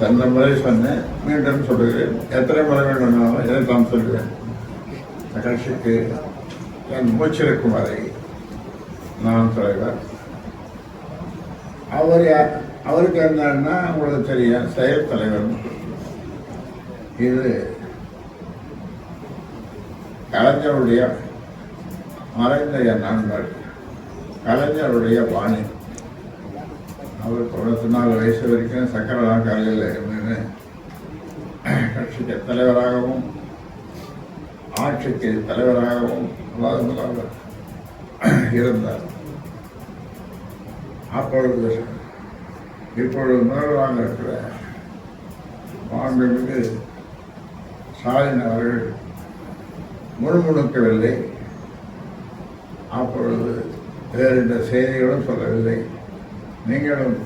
சென்ற முறை சொன்னேன். மீண்டும் சொல்லுகிறேன் எத்தனை முறை வேண்டுமானாலும் நான் சொல்லுவேன் நிகழ்ச்சிக்கு என் மூச்சிருக்கும் வரை நான் தலைவர். அவர் அவருக்கு என்னன்னா உங்களுக்கு தெரியும் செயல் தலைவர். இது கலைஞருடைய மறைந்த என் நண்பர் கலைஞருடைய பாணி அவர் தொண்ணூற்றி நாலு வயசு வரைக்கும் சக்கரவா காலையில் இருந்தது கட்சிக்கு தலைவராகவும் ஆட்சிக்கு தலைவராகவும் இருந்தார். அப்பொழுது இப்பொழுது முதல்வராக இருக்கிற மாண்புமிகு ஸ்டாலின் அவர்கள் முழுமுழுக்கவில்லை அப்பொழுது வேறு இந்த செய்திகளும் சொல்லவில்லை. நீங்களும்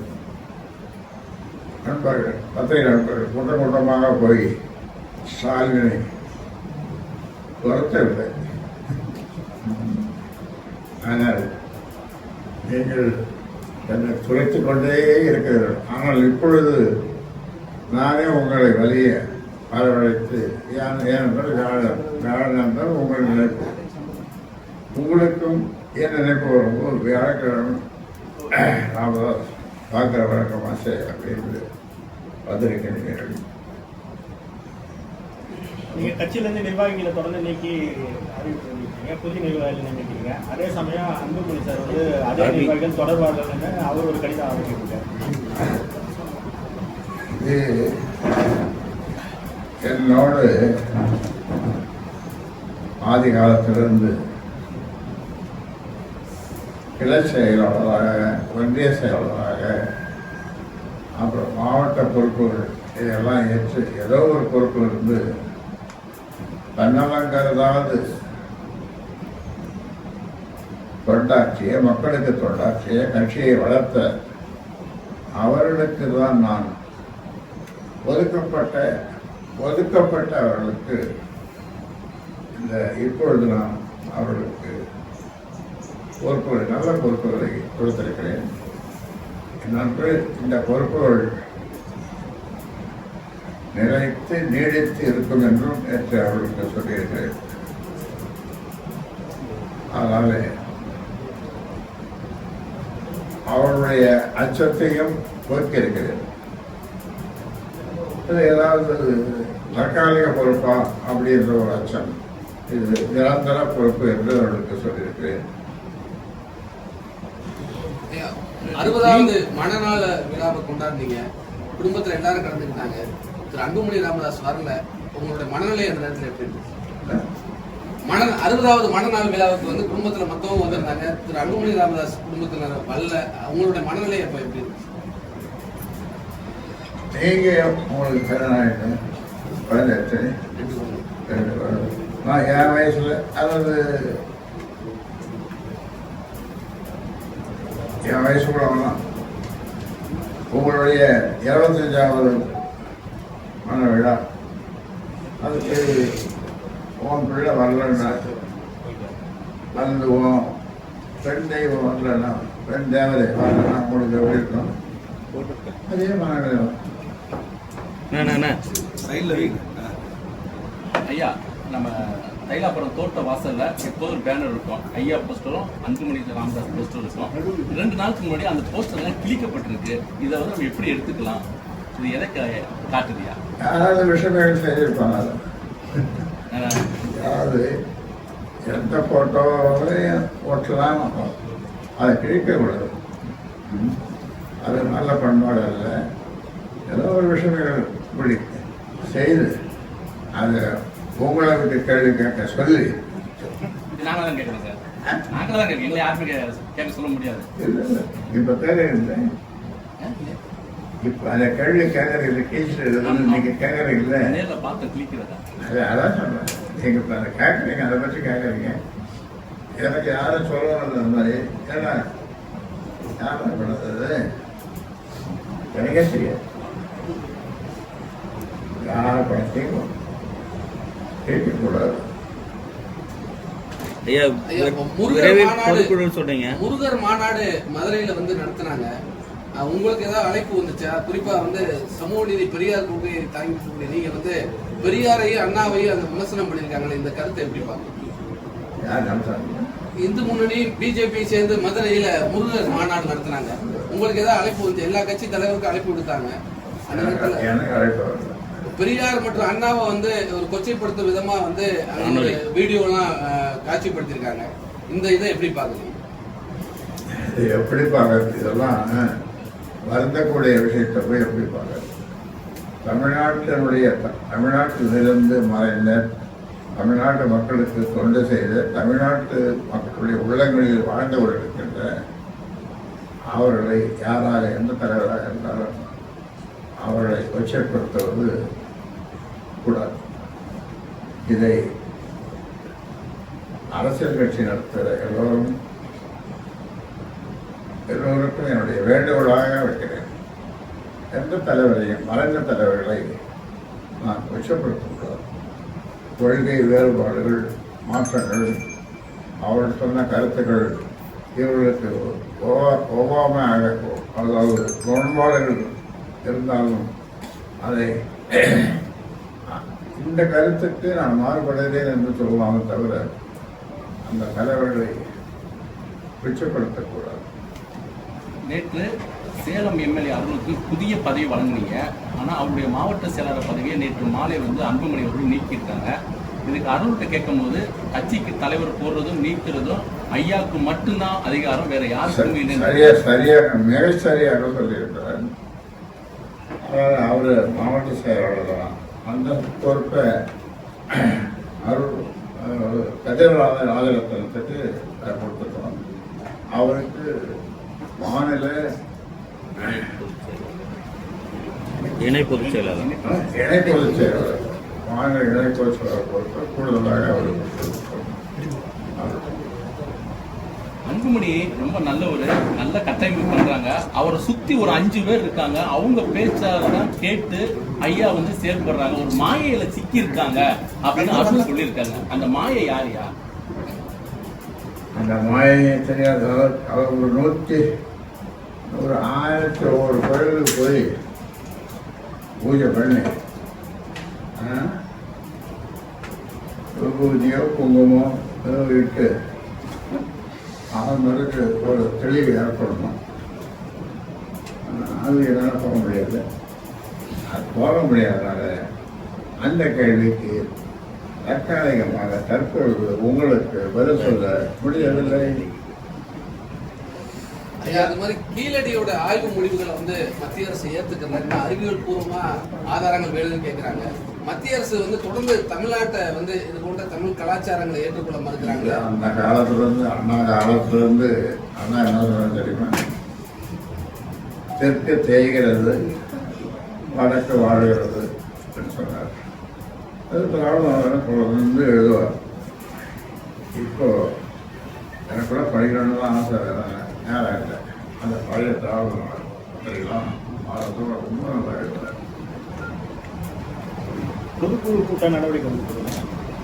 நண்பர்கள் பத்திரிகை நண்பர்கள் கூட்டம் கூட்டமாக போய் ஸ்டாலினை துரத்தவில்லை ஆனால் நீங்கள் என்னை துரைத்துக் கொண்டே இருக்கிறீர்கள். ஆனால் இப்பொழுது நானே உங்களை வலிய வரவழைத்து ஏன் ஏனென்றால் வியாழன் வியாழன் என்றால் உங்கள் நினைப்பு. உங்களுக்கும் என் நினைப்பு வரும்போது வியாழக்கிழமை ராமதாஸ் பார்க்குற வழக்கமாக செய்ய அப்படின்னு வந்திருக்கிறீர்கள் நீங்க. கட்சியில இருந்து நிர்வாகிகளை தொடர்ந்து நீக்கி அறிவிப்பு பண்ணிருக்கீங்க புதிய நிர்வாகிகள் நியமிக்கிறீங்க. அதே சமயம் அன்புமணி சார் வந்து அதே நிர்வாகிகள் தொடர்பாளர்கள் அவர் ஒரு கடிதம் ஆரம்பிச்சிருக்காரு என்னோடு ஆதி காலத்திலிருந்து கிளை செயலாளராக ஒன்றிய செயலாளராக அப்புறம் மாவட்ட பொறுப்புகள் இதெல்லாம் ஏற்று ஏதோ ஒரு பொறுப்பில் இருந்து தன்னலங்கிறதாவது தொண்டாட்சியை தொண்டாற்றிய மக்களுக்கு தொண்டாற்றிய கட்சியை வளர்த்த அவர்களுக்கு தான் நான் ஒதுக்கப்பட்ட ஒதுக்கப்பட்ட அவர்களுக்கு இந்த இப்பொழுது நான் அவர்களுக்கு பொறுப்புகள் நல்ல பொறுப்புகளை கொடுத்திருக்கிறேன். நன்று இந்த பொறுப்புகள் நிலைத்து நீடித்து இருக்கும் என்றும் நேற்று அவர்களுக்கு சொல்லியிருக்கிறேன். அதனாலே அவருடைய அச்சத்தையும் போக்கியிருக்கிறேன். இது ஏதாவது தற்காலிக பொறுப்பா? அப்படின்ற ஒரு அச்சம். இது நிரந்தர பொறுப்பு என்று அவர்களுக்கு சொல்லியிருக்கிறேன் ஐயா, அறுபதாவது மனநல விழாவை கொண்டாடுனீங்க. குடும்பத்துல எல்லாரும் கலந்துக்கிட்டாங்க. திரு அன்புமணி ராமதாஸ் வரல உங்களுடைய மனநிலை அந்த நேரத்தில் எப்படி இருந்துச்சு? மன அறுபதாவது மனநாள் விழாவுக்கு வந்து குடும்பத்துல மத்தவங்க வந்திருந்தாங்க. திரு அன்புமணி ராமதாஸ் குடும்பத்துல வரல. உங்களுடைய மனநிலை அப்ப எப்படி இருந்துச்சு? நீங்க உங்களுக்கு ரெண்டு வருடம். நான் என் வயசுல அதாவது என் வயசு கூட வேணாம் உங்களுடைய இருபத்தஞ்சாவது மன விழா. அதுக்கு உன் பிள்ளை வரலன்னா அல்லது உன் பெண் தெய்வம் வரலன்னா பெண் தேவதை வரலன்னா உங்களுக்கு எப்படி இருக்கும்? அதே மனநிலை. ஐயா நம்ம தைலாபுரம் தோட்ட வாசல்ல எப்போதும் பேனர் இருக்கும். ஐயா போஸ்டரும் அன்புமணி ராமதாஸ் போஸ்டரும் இருக்கும். ரெண்டு நாளுக்கு முன்னாடி அந்த போஸ்டர்லாம் கிழிக்கப்பட்டிருக்கு. இதை வந்து நம்ம எப்படி எடுத்துக்கலாம்? இது எதை காட்டுதியா யாராவது விஷயங்கள் செய்திருப்பாங்க அதாவது எந்த ஃபோட்டோவையும் ஓட்டலாம் அதை கிழிக்கக்கூடாது. அது நல்ல பண்பாடு அல்ல. ஏதோ ஒரு விஷயங்கள் இப்படி செய்து அதை உங்களை விட்டு கேள்வி கேட்க சொல்லி. இது நாங்க தான் கேட்கறோம் சார். நாங்க தான் கேட்கறோம் எங்களை யாருமே கே- கேட்க சொல்ல முடியாது. இல்லை இல்லை. இப்போ இப்போ அதை கேள்வி கேட்குறீங்க கேஸ் நீங்கள் கேட்குறீங்கள நேர்ல பார்த்து கிழிக்கிறதா? அது அதான் சொல்றேன். நீங்க இப்ப அதை கேட்குறீங்க அதை பற்றி கேட்குறீங்க. எனக்கு யாரும் சொல்லணும் அந்த மாதிரி. ஏன்னா யாரும் பண்ணது? எனக்கே தெரியாது. யார் கேட்கக்கூடாது. முருகர் மாநாடு- பொதுக்குழுன்னு சொல்றீங்க முருகர் மாநாடு மதுரையில வந்து நடத்துனாங்க. உங்களுக்கு ஏதாவது அழைப்பு வந்துச்சா? குறிப்பா வந்து சமூக நீதி பெரியார் கொள்கையை தாங்கி நீங்க வந்து பெரியாரையும் அண்ணாவையும் அந்த விமர்சனம் பண்ணியிருக்காங்களே இந்த கருத்தை எப்படி பாக்குறீங்க இந்து முன்னணி பிஜேபி சேர்ந்து மதுரையில முருகர் மாநாடு நடத்தினாங்க. உங்களுக்கு ஏதாவது அழைப்பு வந்து எல்லா கட்சி தலைவருக்கும் அழைப்பு விடுத்தாங்க. அந்த நேரத்துல எனக்கு அழைப்பு வரல. பெரியார் மற்றும் அண்ணாவை வந்து ஒரு கொச்சைப்படுத்தும் விதமா வந்து வீடியோலாம் அஹ், காட்சிப்படுத்தியிருக்காங்க. இந்த இதை எப்படி பாக்குறீங்க இது எப்படி பார்க்கறது? இதெல்லாம் வருந்தக்கூடிய விஷயத்தை போய் எப்படி பார்க்கறது? தமிழ்நாட்டினுடைய தமிழ்நாட்டிலிருந்து மறைந்த தமிழ்நாட்டு மக்களுக்கு தொண்டு செய்த தமிழ்நாட்டு மக்களுடைய உள்ளங்களில் வாழ்ந்து கொண்டிருக்கின்ற அவர்களை யாராக எந்த தலைவராக இருந்தாலும் அவர்களை கொச்சைப்படுத்துவது கூடாது. இதை அரசியல் கட்சி நடத்துகிற எல்லோரும் எல்லோருக்கும் என்னுடைய வேண்டுகோளாக வைக்கிறேன். எந்த தலைவரையும் மறைந்த தலைவர்களை நான் உச்சப்படுத்தக்கூடாது கொள்கை வேறுபாடுகள் மாற்றங்கள் அவர்கள் சொன்ன கருத்துக்கள் இவர்களுக்கு ஒவ்வா- ஒவ்வாமையாக அதாவது முரண்பாடுகள் இருந்தாலும் அதை இந்த கருத்துக்கு நான் மாறுபடுகிறேன் என்று சொல்லலாமே தவிர அந்த தலைவர்களை கொச்சப்படுத்தக்கூடாது நேற்று சேலம் எம்எல்ஏ அவர்களுக்கு புதிய பதவி வழங்குனீங்க. ஆனா அவருடைய மாவட்ட செயலாளர் பதவியை நேற்று மாலை வந்து அன்புமணி அவர்கள் நீக்கியிருக்காங்க இதுக்கு அருள்கிட்ட கேட்கும்போது கட்சிக்கு தலைவர் போடுறதும் நீக்கிறதும் ஐயாவுக்கு மட்டும்தான் அதிகாரம் வேற யாருக்கும் சரியா சரியாக மிக சரியாக சொல்லியிருக்கிறார் அவர் மாவட்ட செயலாளர் தான். அந்த பொறுப்பை அருள் அஹ், கதிரவாத ராஜரத்னத்துக்கு கொடுத்துட்டோம் அவருக்கு மாநில இணை பொதுச் செயலாளர். இணை பொதுச் செயலாளர். மாநில இணை பொதுச் செயலாளர் பொறுப்பை கூடுதலாக அவருக்கு கொடுத்துட்டோம். அவர் அன்புமணி ரொம்ப நல்லவர் நல்ல கட்டமைப்பு பண்றாங்க. அவரை சுத்தி ஒரு அஞ்சு பேர் இருக்காங்க. அவங்க பேச்சாதான் கேட்டு ஐயா வந்து செயல்படுறாங்க. ஒரு மாயையில சிக்கி இருக்காங்க அப்படின்னு அருள் சொல்லியிருக்காங்க அந்த மாயை யாரையா அந்த மாயை தெரியாத அவர் ஒரு நூற்றி ஒரு ஆயிரத்தி ஒரு கோயிலுக்கு போய் பூஜை பண்ணி விபூதியோ குங்குமோ ஏதோ இட்டு அவங்களுக்கு ஒரு தெளிவு ஏற்படணும். அது என்னால் போக முடியாது. அது போக முடியாதனால அந்த கேள்விக்கு தற்காலிகமாக தற்பொழுது உங்களுக்கு பதில் சொல்ல முடியவில்லை. ஐயா அது மாதிரி கீழடியோட ஆய்வு முடிவுகளை வந்து மத்திய அரசு ஏத்துக்கல அறிவியல் பூர்வமாக ஆதாரங்கள் வேணும்னு கேட்குறாங்க மத்திய அரசு வந்து தொடர்ந்து தமிழ்நாட்டை வந்து இது போன்ற தமிழ் கலாச்சாரங்களை ஏற்றுக்கொள்ள மறுக்கிறாங்க. அந்த காலத்திலிருந்து அண்ணா காலத்திலிருந்து அண்ணா என்ன தெரியுமா? தெற்கு தேய்கிறது வடக்கு வாழ்கிறது அப்படின்னு சொன்னார். அது திராவிடம் எழுதுவார். இப்போ எனக்கு கூட படிக்கணும்னு தான் ஆசை வேற நேரம் இல்லை. அந்த பழைய திராவிடம் அப்படிலாம் மாறத்தோட ரொம்ப நல்லா எழுதுறாரு பொதுக்குழு கூட்ட நடவடிக்கை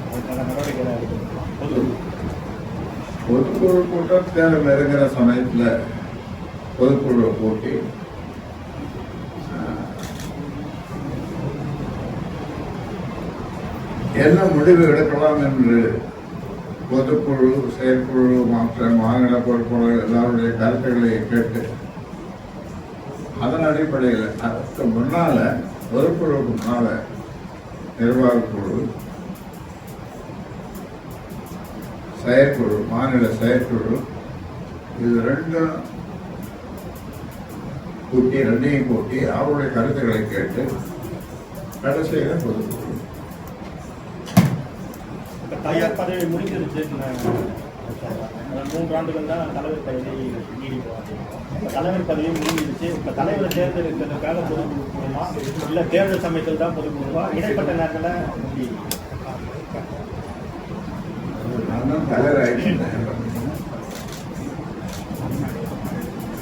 அதுக்கான நடவடிக்கை தான் எடுக்கணும் பொதுக்குழு. பொதுக்குழு கூட்டம் தேவை நெருங்கிற சமயத்தில் பொதுக்குழு கூட்டி என்ன முடிவு எடுக்கலாம் என்று பொதுக்குழு செயற்குழு மற்ற மாநில பொறுப்பாளர்கள் எல்லாருடைய கருத்துக்களை கேட்டு அதன் அடிப்படையில் அதுக்கு முன்னால் பொதுக்குழுவுக்கு முன்னால் நிர்வாகக்குழு செயற்குழு மாநில செயற்குழு இது ரெண்டும் கூட்டி ரெண்டையும் கூட்டி அவருடைய கருத்துக்களை கேட்டு கடைசியில் பொதுக்குழு தயார் பதவி முடிஞ்சிருச்சு மூன்று ஆண்டுகள் தான் தலைவர் பதவி இப்போ தலைவர் பதவி முடிஞ்சிருச்சு இப்போ தலைவரை தேர்ந்தெடுக்கிறதுக்காக பொதுக்குழு கூடுமா இல்லை தேர்தல் சமயத்தில் தான் பொதுக்குழுவா இடைப்பட்ட நேரத்தில்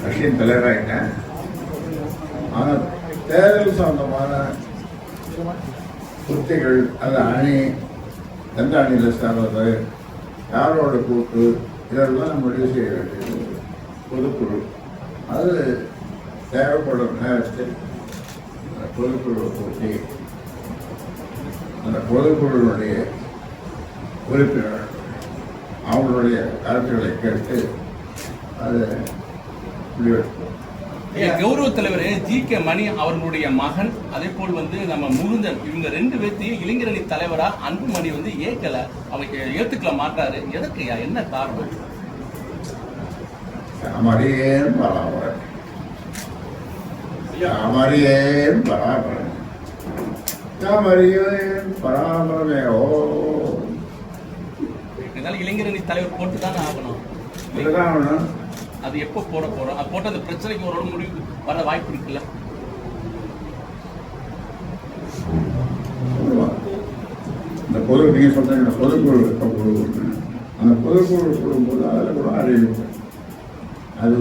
கட்சியின் தலைவராயிட்டேன். ஆனால் தேர்தல் சம்பந்தமான உத்திகள் அந்த அணி எந்த அணியில் சேர்றது யாரோட கூட்டு இதெல்லாம் முடிவு செய்ய வேண்டியது. பொதுக்குழு. அது தேவைப்படும் நேரத்தில் அந்த பொதுக்குழு கூட்டி அந்த பொதுக்குழுவினுடைய உறுப்பினர் அவங்களுடைய கருத்துக்களை கேட்டு அதை முடிவெடுப்போம். கௌரவ தலைவர் ஜி. கே. மணி அவர்களுடைய மகன் அதே போல் வந்து நம்ம முகுந்தன் இவங்க ரெண்டு பேர்த்தையும் இளைஞரணி தலைவரா அன்புமணி வந்து ஏற்கல அவங்க ஏத்துக்கல மாட்டாரு எதற்குயா என்ன காரணம்? அமரியேன் பராபரன் அமரியேன் பராபரன் அமரியேன் பராபரமே ஓ. இதனால இளைஞரணி தலைவர் போட்டு தானே ஆகணும். இதுதான். அது எப்போ போட போறோம்? அது போட்டு அந்த பிரச்சனைக்கு ஒரு முடிவு வர வாய்ப்பு இருக்குல்ல? இந்த பொது நீங்கள் சொல்றீங்க பொதுக்குழு குழு. அந்த பொதுக்குழு கூடும்போது அதில் கூட அறிவிப்பு அது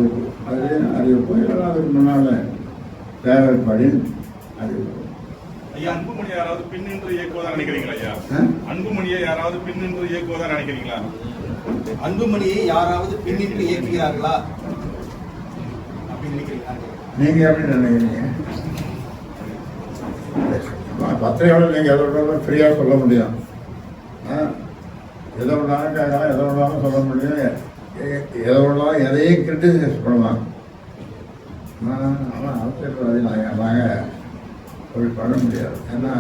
அது அறிவிப்பு இல்லைன்னா அதுக்கு முன்னால் தேவைப்படி அறிவிப்பு ஐயா அன்புமணி யாராவது பின்னின்று இயக்குவதா நினைக்கிறீங்களா ஐயா? அன்புமணியை யாராவது பின்னின்று இயக்குவதா நினைக்கிறீங்களா? அன்புமணியை யாராவது பின்னிட்டு இயக்குகிறார்களா? நீங்க நீங்கள் எப்படி நினைக்கிறீங்க? பத்திரிகையோட நீங்கள் எதோட ஃப்ரீயாக சொல்ல முடியும். ஆ? எதை வேணாலும் கேட்கலாம் எதை வேணாலும் சொல்ல முடியும். எதை வேணாலும் எதையும் கிரிட்டிசைஸ் பண்ணலாம். ஆனால் அரசியல்வாதி நாங்கள் நாங்கள் அப்படி பண்ண முடியாது. ஏன்னா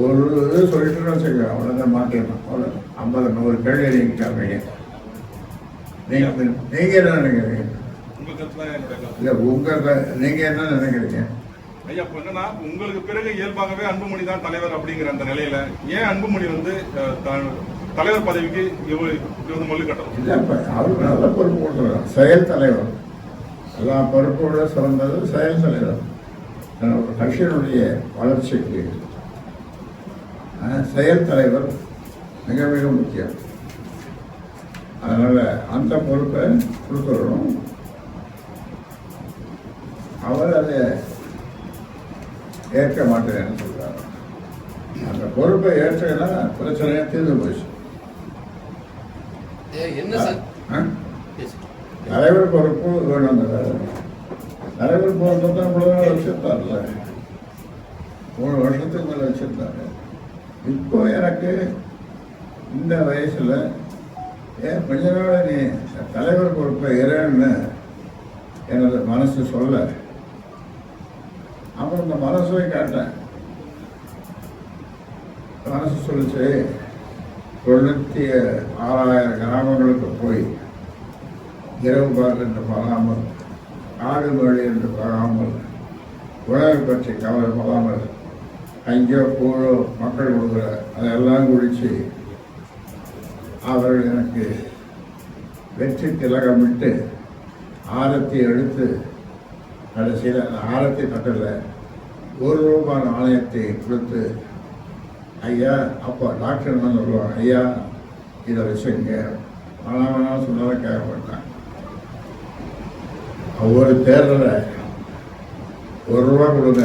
ஒரு இது சொல்லிட்டு வச்சுக்க அவ்வளோதான் மாற்றிடணும் அவ்வளோ ஐம்பது நூறு கேள்வி நீங்கள் கேட்பீங்க நீங்கள் நீங்கள் என்ன நினைக்கிறீங்க? இல்லை உங்கள் நீங்கள் என்ன நினைக்கிறீங்க? ஐயா இப்ப என்னன்னா உங்களுக்கு பிறகு இயல்பாகவே அன்புமணி தான் தலைவர் அப்படிங்கிற அந்த நிலையில ஏன் அன்புமணி வந்து தலைவர் பதவிக்கு இவ்வளவு இவ்வளவு மல்லு கட்டணும்? இல்லை இப்போ அவருக்கு நல்ல பொறுப்பு கொடுத்துருக்காங்க செயல் தலைவர். எல்லா பொறுப்போட சிறந்தது செயல் தலைவர். ஒரு கட்சியினுடைய வளர்ச்சிக்கு அஹ், செயல் தலைவர் மிக மிக முக்கியம். அதனால் அந்த பொறுப்பை கொடுத்துடணும். அவர் அதை ஏற்க மாட்டேன்னு சொல்றாரு. அந்த பொறுப்பை ஏற்றனா பிரச்சனையே தீர்ந்து போச்சு. தலைவர் பொறுப்பு வேணும் தலைவர் பொறுப்பு தான் இவ்வளவு நாள் வச்சிருந்தார்ல மூணு வருஷத்துக்கு மேலே வச்சிருந்தாரு இப்போ எனக்கு இந்த வயசில் ஏன் கொஞ்ச நீ தலைவர் பொறுப்பை இறன்னு எனது மனசு சொல்ல. அப்புறம் இந்த மனசை கேட்டேன். மனசு சொல்லிச்சு தொண்ணூற்றி ஆறாயிரம் கிராமங்களுக்கு போய் இரவு பால் என்று பாராமல் ஆடு மொழி என்று பாராமல் உணவை பற்றி கவலைப்படாமல் அங்கேயோ கூழோ மக்கள் கொடுக்குற அதெல்லாம் குடித்து அவர்கள் எனக்கு வெற்றி திலகமிட்டு ஆரத்தி எடுத்து கடைசியில் அந்த ஆரத்தி தட்டில் ஒரு ரூபாய் நாணயத்தை கொடுத்து ஐயா அப்போ டாக்டர் என்ன சொல்லுவாங்க? ஐயா இதை வச்சுங்க வேணாம் வேணாம் சொன்னதை கேட்க மாட்டாங்க ஒவ்வொரு தேர்தலில் ஒரு ரூபா கொடுங்க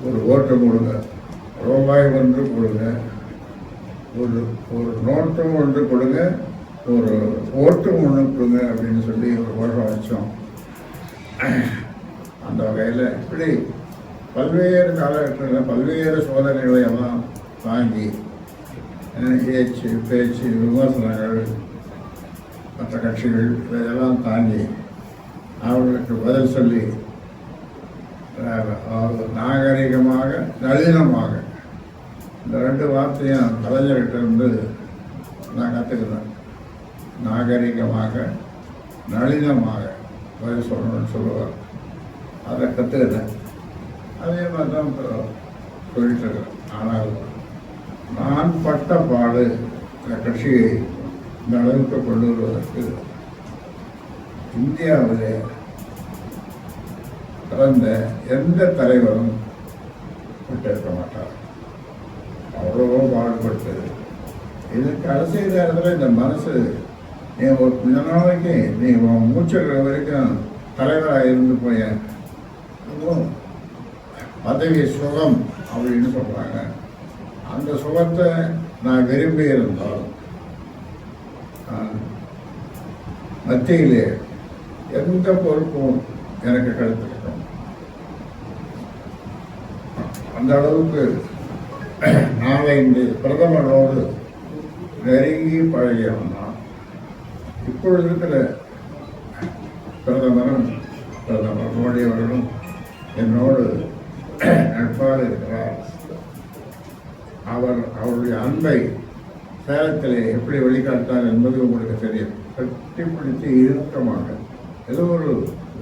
ஒரு ஓட்டு கொடுங்க ரூபாய் ஒன்று கொடுங்க ஒரு ஒரு நோட்டும் ஒன்று கொடுங்க ஒரு ஓட்டும் ஒன்று கொடுங்க அப்படின்னு சொல்லி ஒரு வருஷம் வச்சோம் அந்த வகையில் இப்படி பல்வேறு காலகட்டங்களில் பல்வேறு சோதனைகளை எல்லாம் தாங்கி ஏச்சு பேச்சு விமர்சனங்கள் மற்ற கட்சிகள் இதையெல்லாம் தாண்டி அவர்களுக்கு பதில் சொல்லி அதாவது நாகரிகமாக நளினமாக. இந்த ரெண்டு வார்த்தையும் கலைஞர்கிட்ட இருந்து நான் கற்றுக்கிறேன் நாகரிகமாக நளினமாக பதில் சொல்லணும்னு சொல்லுவார் அதை கற்றுக்கிட்டேன் அதே மாதிரி தான் இப்போ சொல்லிட்டு இருக்கிறேன். ஆனால் நான் பட்ட பாடு இந்த கட்சியை இந்த அளவுக்கு கொண்டு வருவதற்கு இந்தியாவிலே பிறந்த எந்த தலைவரும் விட்டிருக்க மாட்டார். அவ்வளவோ பாடுபட்டு இதுக்கு அரசியல் நேரத்தில் இந்த மனசு நீ ஒரு கொஞ்ச நாளைக்கு நீ உன் மூச்சுற வரைக்கும் தலைவராக இருந்து போய் பதவி சுகம் அப்படின்னு சொல்கிறாங்க அந்த சுகத்தை நான் விரும்பி இருந்தால் மத்தியிலே எந்த பொறுப்பும் எனக்கு கிடைத்து அந்த அளவுக்கு நாங்கள் இந்த பிரதமரோடு நெருங்கி பழகியவன் தான் இப்பொழுது இருக்கிற பிரதமரும் பிரதமர் மோடி அவர்களும் என்னோடு நட்பாக இருக்கிறார். அவர் அவருடைய அன்பை சேலத்தில் எப்படி வெளிக்காட்டார் என்பது உங்களுக்கு தெரியும். கட்டிப்பிடித்து இறுக்கமாக ஏதோ ஒரு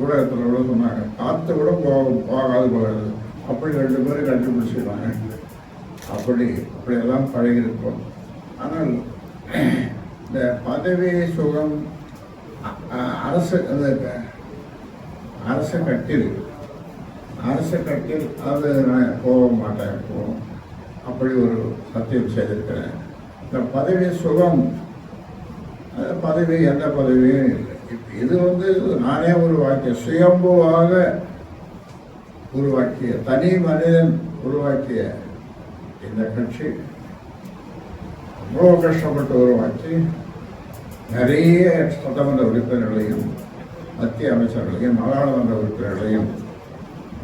ஊடகத்தில் கூட சொன்னாங்க காற்று கூட போக போகாது போகிறது அப்படி ரெண்டு பேரும் கண்டுபிடிச்சிருவாங்க அப்படி அப்படியெல்லாம் பழகியிருக்கோம் ஆனால் இந்த பதவி சுகம் அ- அரசு அந்த அரச கட்டில் அரச கட்டில் அது நான் போக மாட்டேன் போகும் அப்படி ஒரு சத்தியம் செய்திருக்கிறேன். இந்த பதவி சுகம் பதவி எந்த பதவியும் இல்லை. இது வந்து நானே ஒரு உருவாக்கிய சுயம்புவாக உருவாக்கிய தனி மனிதன் உருவாக்கிய இந்த கட்சி அவ்வளோ கஷ்டப்பட்டு உருவாக்கி நிறைய சட்டமன்ற உறுப்பினர்களையும் மத்திய அமைச்சர்களையும் நாடாளுமன்ற உறுப்பினர்களையும்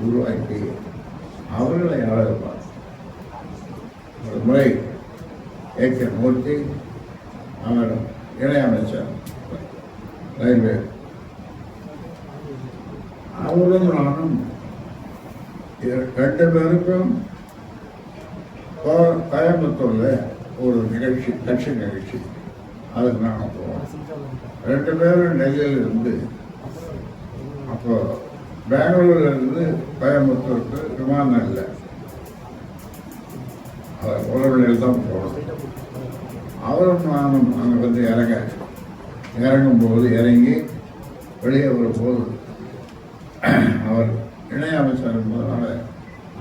உருவாக்கி அவர்களை ஆளப்பார் ஒரு முறை ஏ. கே. மூர்த்தி அவர் இணையமைச்சர் ரயில்வே. அவரும் நானும் ரெண்டு பேருக்கும் கோ- ஒரு நிகழ்ச்சி கட்சி நிகழ்ச்சி. அதுக்கு நாங்கள் போவோம். ரெண்டு பேரும் நெல்லையில் இருந்து அப்போ பெங்களூர்ல இருந்து கோயம்புத்தூருக்கு விமானம் இல்லை. அதை உறவினர் தான் போகணும். அவரும் நானும் அங்கே வந்து இறங்க இறங்கும் போது இறங்கி வெளியே வரும்போது இணை இணையமைச்சர் என்பதனால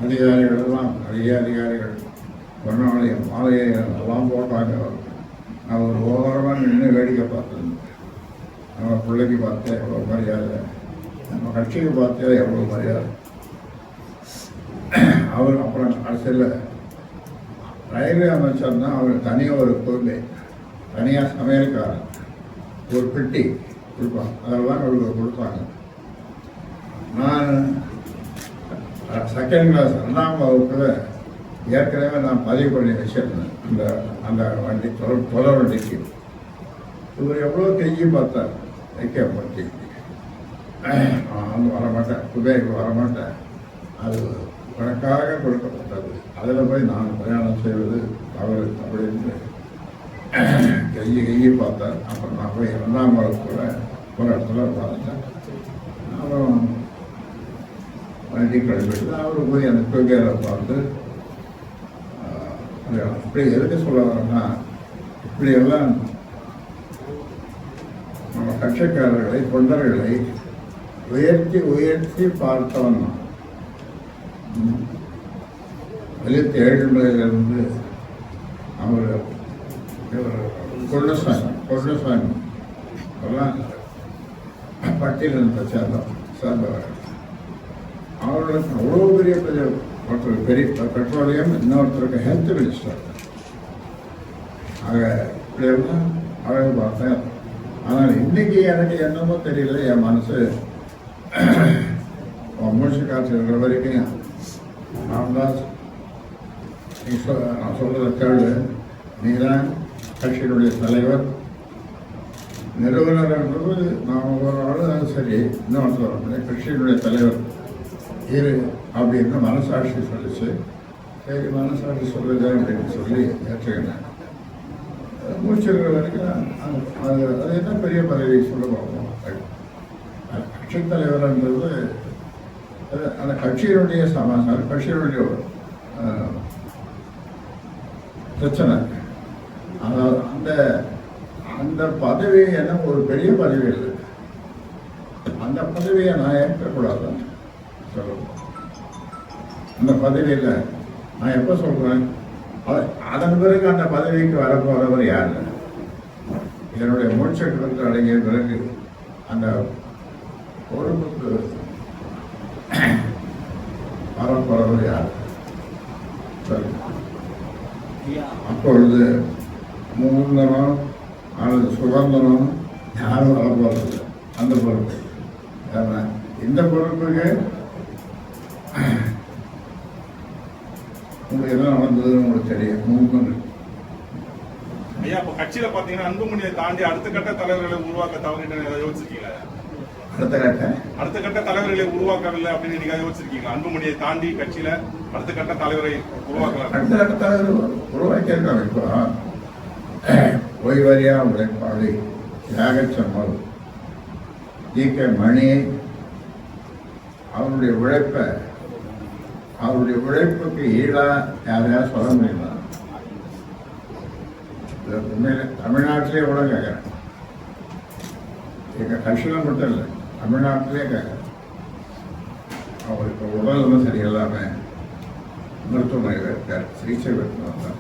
அதிகாரிகள் எல்லாம் நிறைய அதிகாரிகள் பொன்னாளையும் மாலையை எல்லாம் போட்டாங்க. நான் ஒரு ஓரமாக நின்று வேடிக்கை பார்த்துருந்தேன். நம்ம பிள்ளைக்கு பார்த்தேன் எவ்வளோ மரியாதை? நம்ம கட்சிக்கு பார்த்தே எவ்வளோ மரியாதை? அவர் அப்புறம் கடைசியில் ரயில்வே அமைச்சர் தான் அவர் தனியாக ஒரு கொள்கை. தனியாக சமையல்காரன் ஒரு பெட்டி கொடுப்பாங்க. அதெல்லாம் அவருக்கு கொடுத்தாங்க. நான் செகண்ட் கிளாஸ் ரெண்டாம் வகுப்பில் ஏற்கனவே நான் பதிவு பண்ணி வச்சிருந்தேன் அந்த அந்த வண்டி தொடர் தொடர் வண்டிக்கு. இவர் எவ்வளோ கெஞ்சி பார்த்தார். வைக்க பற்றி நான் வந்து வரமாட்டேன் துபாய்க்கு வரமாட்டேன் அது உனக்காக கொடுக்கப்பட்டது. அதில் போய் நான் பிரயாணம் செய்வது தவறு அப்படின்னு கையை கையை பார்த்தார். அப்புறம் நான் போய் இரண்டாம் வகுப்பில் ஒரு இடத்துல பார்த்தேன் அப்புறம் வண்டி கிளம்பிட்டு அவர் போய் அந்த தூக்கியாரை பார்த்து அப்படி எதுக்கு சொல்ல வரேன்னா இப்படியெல்லாம் நம்ம கட்சிக்காரர்களை தொண்டர்களை உயர்த்தி உயர்த்தி பார்த்தவன் நான். ம். வெளியத்து அவர் இவர் பொன்னுசாமி எல்லாம் பட்டியலிருந்து சேர்ந்தோம் சேர்ந்தவர் அவர்களுக்கு அவ்வளோ பெரிய பெரிய ஒருத்தர் பெரிய பெட்ரோலியம் இன்னொருத்தருக்கு ஹெல்த் மினிஸ்டர் ஆக இப்படியெல்லாம் அழகு பார்த்தேன். ஆனால் இன்னைக்கு எனக்கு என்னமோ தெரியல என் மனசு. மூச்சு காற்று இருக்கிற வரைக்கும் தான் நீ சொல் நான் சொல்றத கேள்வி நீ தான் கட்சியினுடைய தலைவர். நிறுவனர் என்பது நாம் ஒரு ஆள் சரி. இன்னொருத்தர் கட்சியினுடைய தலைவர். இரு அப்படின்னு மனசாட்சி சொல்லிச்சு. சரி மனசாட்சி சொல்லுது அப்படின்னு சொல்லி ஏற்றுக்கினேன் மூச்சு இருக்கிற வரைக்கும் அது- அது என்ன பெரிய பதவி சொல்ல பார்ப்போம். கட்சித் தலைவர்ன்றது அது அந்த கட்சியினுடைய சமாச்சாரம் கட்சியினுடைய பிரச்சனை. அதாவது அந்த அந்த பதவி என்ன ஒரு பெரிய பதவி இல்லை. அந்த பதவியை நான் ஏற்கக்கூடாது. சொல்லுவோம் அந்த பதவியில் நான் எப்போ சொல்கிறேன் அதன் பிறகு அந்த பதவிக்கு வரப்போகிறவர் யார்? என்னுடைய மூச்சக்கரத்து அடங்கிய பிறகு அந்த பொறுப்புக்கு வரப்போகிறவர் யார்? சரி அப்பொழுது மூந்தனம் அல்லது சுதந்திரம் யாரும் வரப்போகிறது அந்த பொறுப்பு. இந்த பொறுப்புக்கு உங்களுக்கு என்ன நடந்ததுன்னு உங்களுக்கு தெரியும். மூணு ஐயா இப்ப கட்சியில பாத்தீங்கன்னா அன்புமணியை தாண்டி அடுத்த கட்ட தலைவர்களை உருவாக்க ஏதாவது யோசிச்சிருக்கீங்களா? அடுத்த கட்ட? அடுத்த கட்ட தலைவர்களை உருவாக்கவில்லை அப்படின்னு நீங்க யோசிச்சிருக்கீங்களா? அன்புமணியை தாண்டி கட்சியில அடுத்த கட்ட தலைவரை உருவாக்கலாம் அடுத்த கட்ட தலைவர் உருவாக்கியிருக்காங்க இப்போ. ஓய்வறியா உழைப்பாளி தியாகச்சம்மல் ஜி கே மணி அவருடைய உழைப்பை அவருடைய உழைப்புக்கு ஈடாக யாரையாவது சொல்ல முடியுமா? இது உண்மையில தமிழ்நாட்டிலே கூட கேட்குறேன் எங்கள் கட்சியில் மட்டும் இல்லை தமிழ்நாட்டிலே கேட்குறேன் அவருக்கு உடல் ஒன்றும் சரியில்லாமல் மருத்துவமனையில் இருக்கார் சிகிச்சை பெற்று வந்தார்.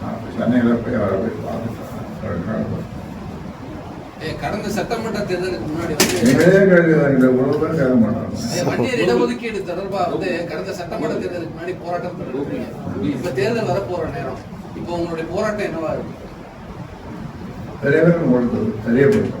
நான் சென்னையில் போய் அவரை போய் பார்த்துட்டேன் ரெண்டு நாள் போய். கடந்த சட்டமன்ற தேர்தலுக்கு முன்னாடி வன்னியர் இடஒதுக்கீடு தொடர்பா வந்து கடந்த சட்டமன்ற தேர்தலுக்கு முன்னாடி போராட்டம் பண்ணிருக்கீங்க இப்ப தேர்தல் வர போற நேரம். இப்போ உங்களுடைய போராட்டம் என்னவா இருக்கு? நிறைய பேர் தெரியப்படுத்தும்